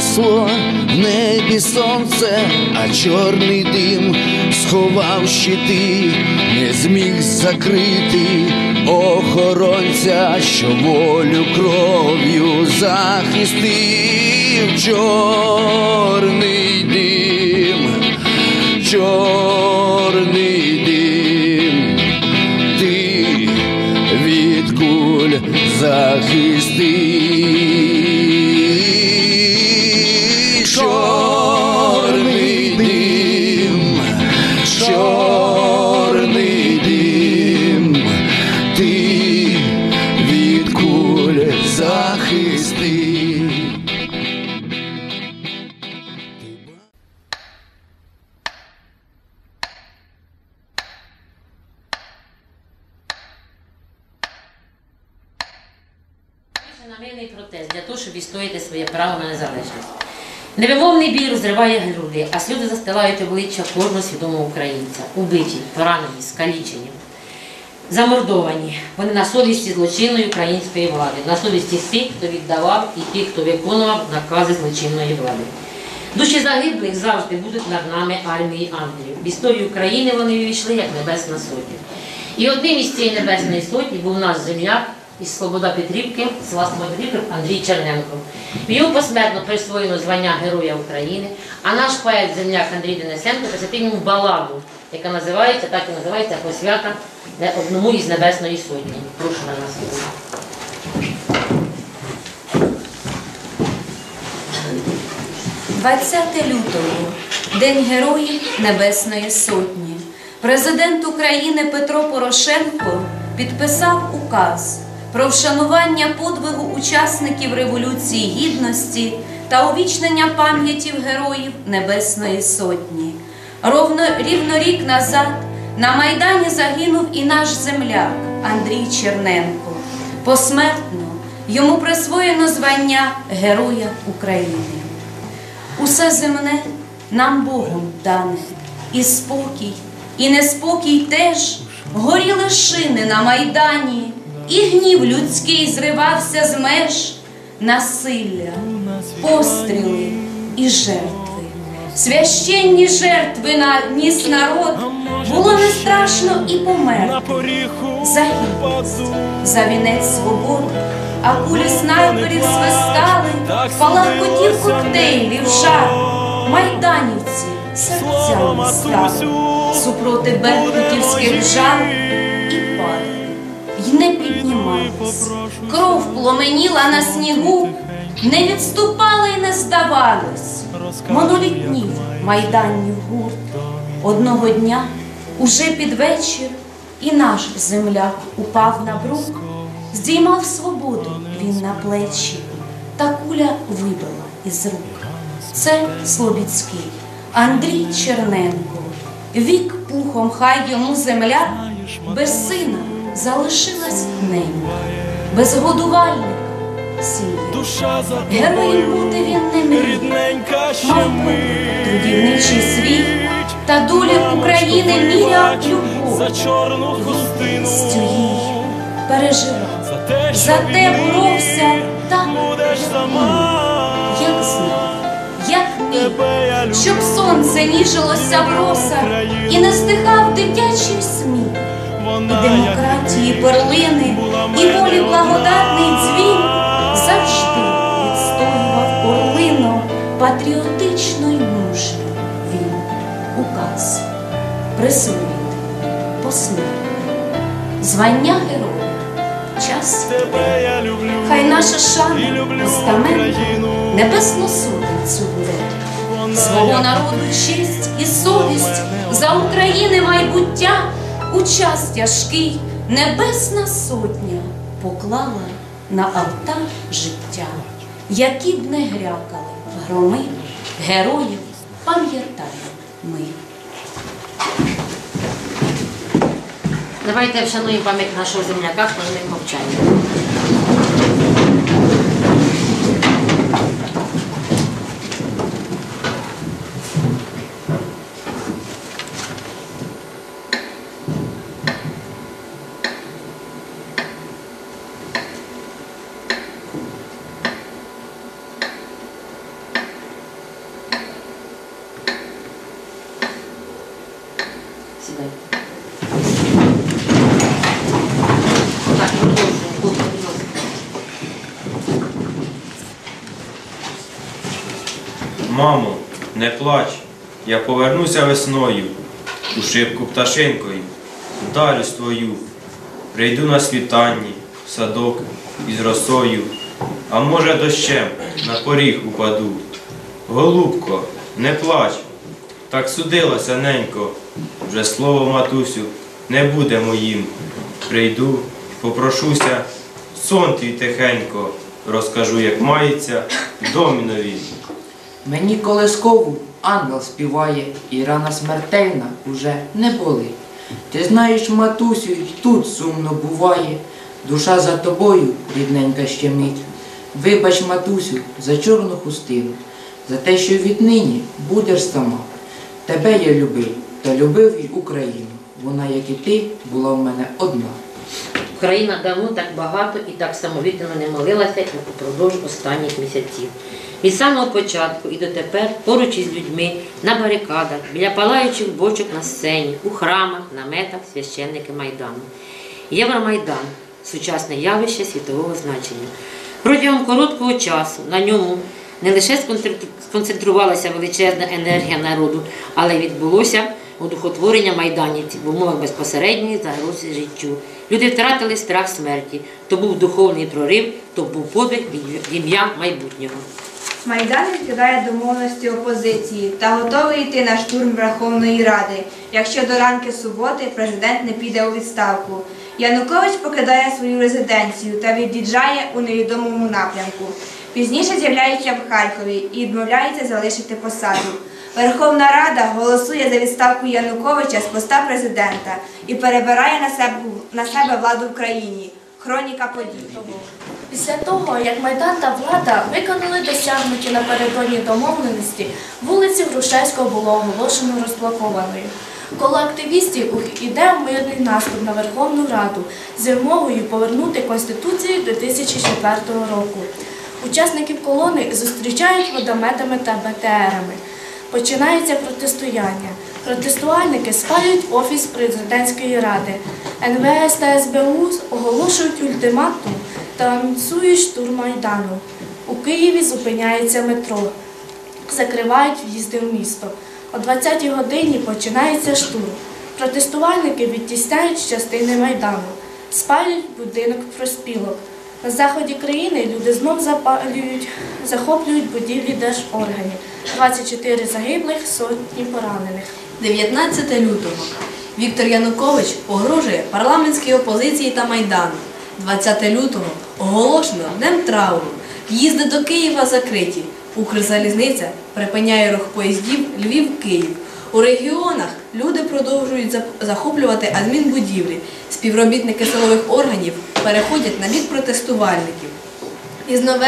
загасло в небі сонце, а чорний дим сховав щити, не зміг закрити охоронця, що волю кров'ю захистив чорний дим, чорний того, щоб відстояти своє право на незалежність. Невимовний біль розриває груди, а сльози застилають обличчя кожного свідомого українця. Убиті, поранені, скалічені, замордовані. Вони на совісті злочинної української влади, на совісті тих, хто віддавав і тих, хто виконував накази злочинної влади. Душі загиблих завжди будуть над нами армії ангелів. В історію України вони увійшли як Небесна Сотня. І одним із цієї Небесної Сотні був наш земляк із Слобода Петрівки, села Слобода Петрівки Андрій Черненко. Йому посмертно присвоєно звання Героя України, а наш поет-земляк Андрій Денисенко присвятив йому баладу, яка називається, так і називається посвята е, одному із Небесної Сотні. Прошу на нас. 20 лютого День Героїв Небесної Сотні. Президент України Петро Порошенко підписав указ про вшанування подвигу учасників Революції Гідності та увічнення пам'ятів героїв Небесної Сотні. Ровно рівно рік назад на Майдані загинув і наш земляк Андрій Черненко. Посмертно йому присвоєно звання Героя України. Усе земне нам Богом дане, і спокій, і неспокій теж горіли шини на майдані, і гнів людський зривався з меж, насилля, постріли і жертви. Священні жертви на ніс народ, було не страшно і померти. За гідність, за вінець свободи, а кулі снайперів свистали, палахкотів коктейлів жар, майданівці серцями стали, супроти беркутівських жар не піднімались. Кров пломеніла на снігу, не відступали й не здавались. Монолітнів майданів гурт. Одного дня, уже під вечір, і наш земляк упав на брук, здіймав свободу він на плечі, та куля вибила із рук. Це Слобідський, Андрій Черненко. Вік пухом хай йому земля, без сина залишилась ненька, без годувальника сім'я. Героєм бути він не мрів, мав трудівничий світ, та долі України міряв любов. Гідністю їй переживав, за те боровся так, як знав, як міг, щоб сонце ніжилося в росах і не стихав дитячий сміх, і демократії перлини, і волі благодатний дзвін завжди відстоював орлино патріотично й мужньо він указ присвоїти посмертно звання героя. Час іде. Хай наша шана постамент небесну сотницю буде. Свого народу честь і совість за України майбуття у час тяжкий небесна сотня поклала на алтар життя, які б не грякали громи, героїв пам'ятаємо ми. Давайте вшануємо пам'ять нашого земляка хвилинним мовчання. Мамо, не плач, я повернуся весною, у шибку пташинкою, вдарюсь твою, прийду на світанні, в садок із росою, а може дощем на поріг упаду. Голубко, не плач, так судилося ненько, вже слово матусю не буде моїм. Прийду, попрошуся, сон твій тихенько, розкажу, як мається в домі новій. Мені колискову ангел співає, і рана смертельна уже не болить. Ти знаєш, матусю, й тут сумно буває, душа за тобою, рідненька щемить. Вибач, матусю, за чорну хустину, за те, що віднині будеш сама. Тебе я любив, та любив і Україну. Вона, як і ти, була в мене одна. Україна давно так багато і так самовіддано не молилася, як упродовж останніх місяців. Від самого початку і дотепер поруч із людьми, на барикадах, біля палаючих бочок на сцені, у храмах, наметах священники Майдану. Євромайдан сучасне явище світового значення. Протягом короткого часу на ньому не лише сконцентрувалася величезна енергія народу, але й відбулося одухотворення майданівців в умовах безпосередньої загрози життю. Люди втратили страх смерті. То був духовний прорив, то був подвиг в ім'я майбутнього. Майдан відкидає домовленості опозиції та готовий йти на штурм Верховної Ради, якщо до ранки суботи президент не піде у відставку. Янукович покидає свою резиденцію та від'їжджає у невідомому напрямку. Пізніше з'являється в Харкові і відмовляється залишити посаду. Верховна Рада голосує за відставку Януковича з поста президента і перебирає на себе, на себе владу в країні. Хроніка подій. Після того, як Майдан та влада виконали досягнуті напередодні домовленості, вулицю Грушевського було оголошено розблокованою. Коло активістів іде мирний наступ на Верховну Раду з вимогою повернути Конституцію 2004 року. Учасників колони зустрічають водометами та БТРами. Починається протистояння. Протестувальники спалюють офіс президентської ради. НВС та СБУ оголошують ультиматум та анонсують штурм Майдану. У Києві зупиняється метро. Закривають в'їзди в місто. О 20-й годині починається штурм. Протестувальники відтісняють частини Майдану, спалюють будинок проспілок. На заході країни люди знов запалюють, захоплюють будівлі держорганів. 24 загиблих, сотні поранених. 19 лютого. Віктор Янукович погрожує парламентській опозиції та Майдану. 20 лютого оголошено днем трауру. В'їзди до Києва закриті. Укрзалізниця припиняє рух поїздів Львів-Київ. У регіонах люди продовжують захоплювати адмінбудівлі. Співробітники силових органів переходять на бік протестувальників. Пізно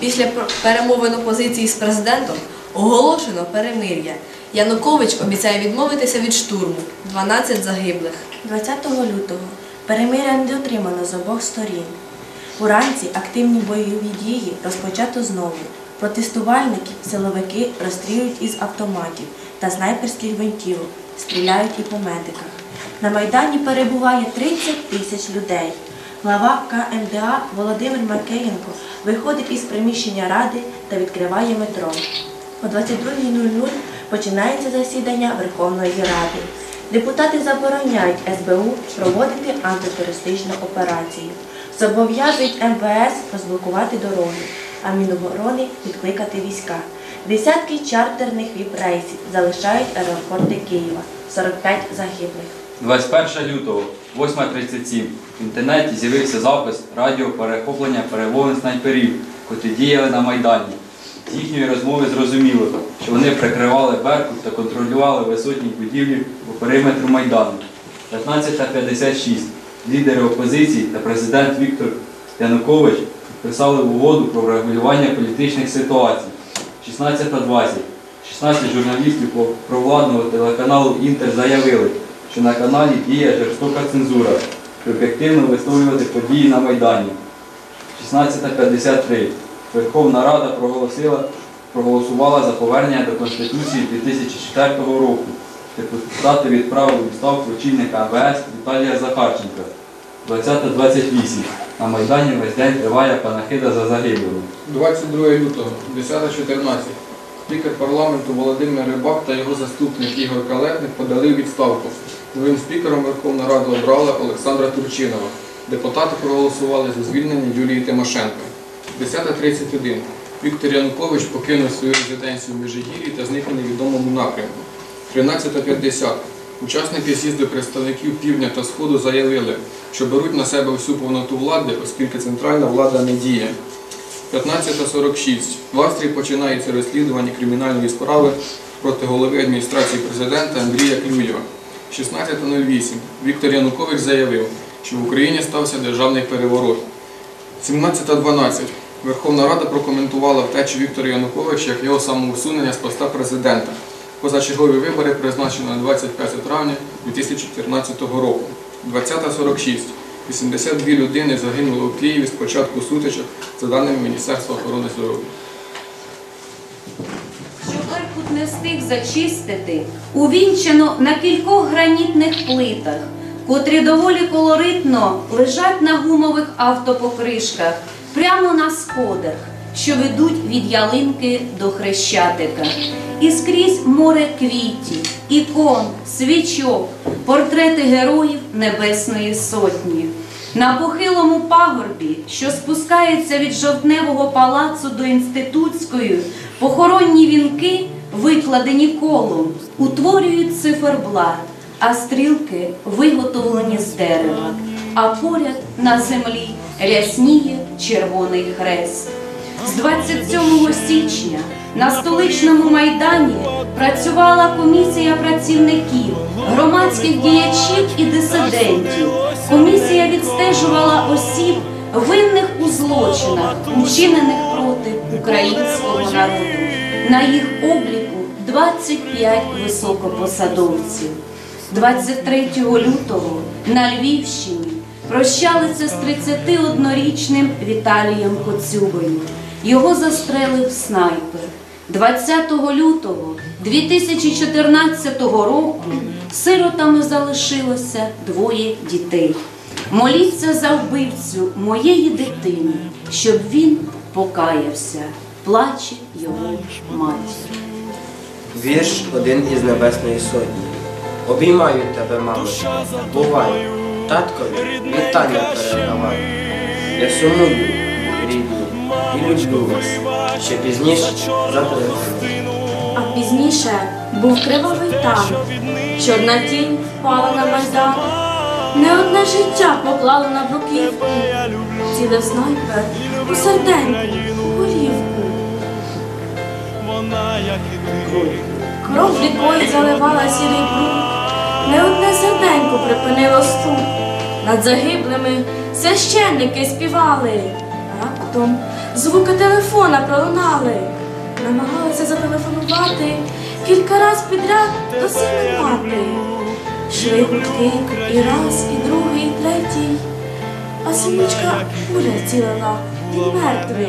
після перемовин опозиції з президентом, оголошено перемир'я. Янукович обіцяє відмовитися від штурму. 12 загиблих. 20 лютого перемиря не дотримано з обох сторін. Уранці активні бойові дії розпочато знову. Протестувальників силовики розстрілюють із автоматів та снайперських гвинтівок, стріляють і по медиках. На Майдані перебуває 30 тисяч людей. Глава КМДА Володимир Макеєнко виходить із приміщення ради та відкриває метро. О 22.00 починається засідання Верховної Ради. Депутати забороняють СБУ проводити антитерористичну операцію. Зобов'язують МВС розблокувати дороги, а Міноборони відкликати війська. Десятки чартерних віп-рейсів залишають аеропорти Києва. 45 загиблих. 21 лютого, 8.37. В інтернеті з'явився запис радіо перехоплення перемовин снайперів, котрі діяли на Майдані. З їхньої розмови зрозуміло, що вони прикривали Беркут та контролювали висотні будівлі периметру Майдану. 15.56. Лідери опозиції та президент Віктор Янукович писали угоду про врегулювання політичних ситуацій. 16.20. 16 журналістів провладного телеканалу Інтер заявили, що на каналі діє жорстока цензура, щоб об'єктивно висловлювати події на Майдані. 16.53. Верховна Рада проголосила, проголосувала за повернення до Конституції 2004 року. Депутати відправили у відставку очільника АВС Віталія Захарченка. 20.28. На Майдані весь день триває панахида за загиблими. 22 лютого, 10.14. Спікер парламенту Володимир Рибак та його заступник Ігор Калетник подали відставку. Новим спікером Верховна Рада обрала Олександра Турчинова. Депутати проголосували за звільнення Юлії Тимошенко. 10.31. Віктор Янукович покинув свою резиденцію в Межигір'ї та зник у невідомому напрямку. 13.50. Учасники з'їзду представників півдня та сходу заявили, що беруть на себе всю повноту влади, оскільки центральна влада не діє. 15.46. В Австрії починається розслідування кримінальної справи проти голови адміністрації президента Андрія Клюєва. 16.08. Віктор Янукович заявив, що в Україні стався державний переворот. 17.12. Верховна Рада прокоментувала втечу Віктора Януковича як його самоусунення з поста президента. Позачергові вибори призначено на 25 травня 2014 року. 20.46. 82 людини загинули у Києві з початку сутичок, за даними Міністерства охорони здоров'я. Що Беркут не встиг зачистити, увінчено на кількох гранітних плитах, котрі доволі колоритно лежать на гумових автопокришках, прямо на сходах, що ведуть від ялинки до хрещатика. І скрізь море квітів, ікон, свічок, портрети героїв Небесної Сотні. На похилому пагорбі, що спускається від жовтневого палацу до інститутської, похоронні вінки, викладені колом, утворюють циферблат, а стрілки виготовлені з дерева, а поряд на землі рясніє червоний хрест. З 27 січня на столичному майдані працювала комісія працівників, громадських діячів і дисидентів. Комісія відстежувала осіб, винних у злочинах, учинених проти українського народу. На їх обліку 25 високопосадовців. 23 лютого на Львівщині прощалися з 31-річним Віталієм Коцюбою. Його застрелив снайпер. 20 лютого 2014 року сиротами залишилося двоє дітей. Моліться за вбивцю моєї дитини, щоб він покаявся, плаче його матір. Вірш один із Небесної Сотні. Обіймаю тебе, мамо, бувай, таткові вітання передавай. Я сумую, і люблю вас, ще пізніше зателефоную. А пізніше був кривавий танк. Чорна тінь впала на майдан. Не одне життя поклало на бруківку. Цілив снайпер у серденьку, у голівку. Кров рікою заливала сірий бруд. Не одне серденько припинило стук. Над загиблими священники співали. Раптом звуки телефона пролунали. Намагалися зателефонувати кілька раз підряд до сина мати. Швидкий і раз, і другий, і третій. А синочка куля цілила, він мертвий.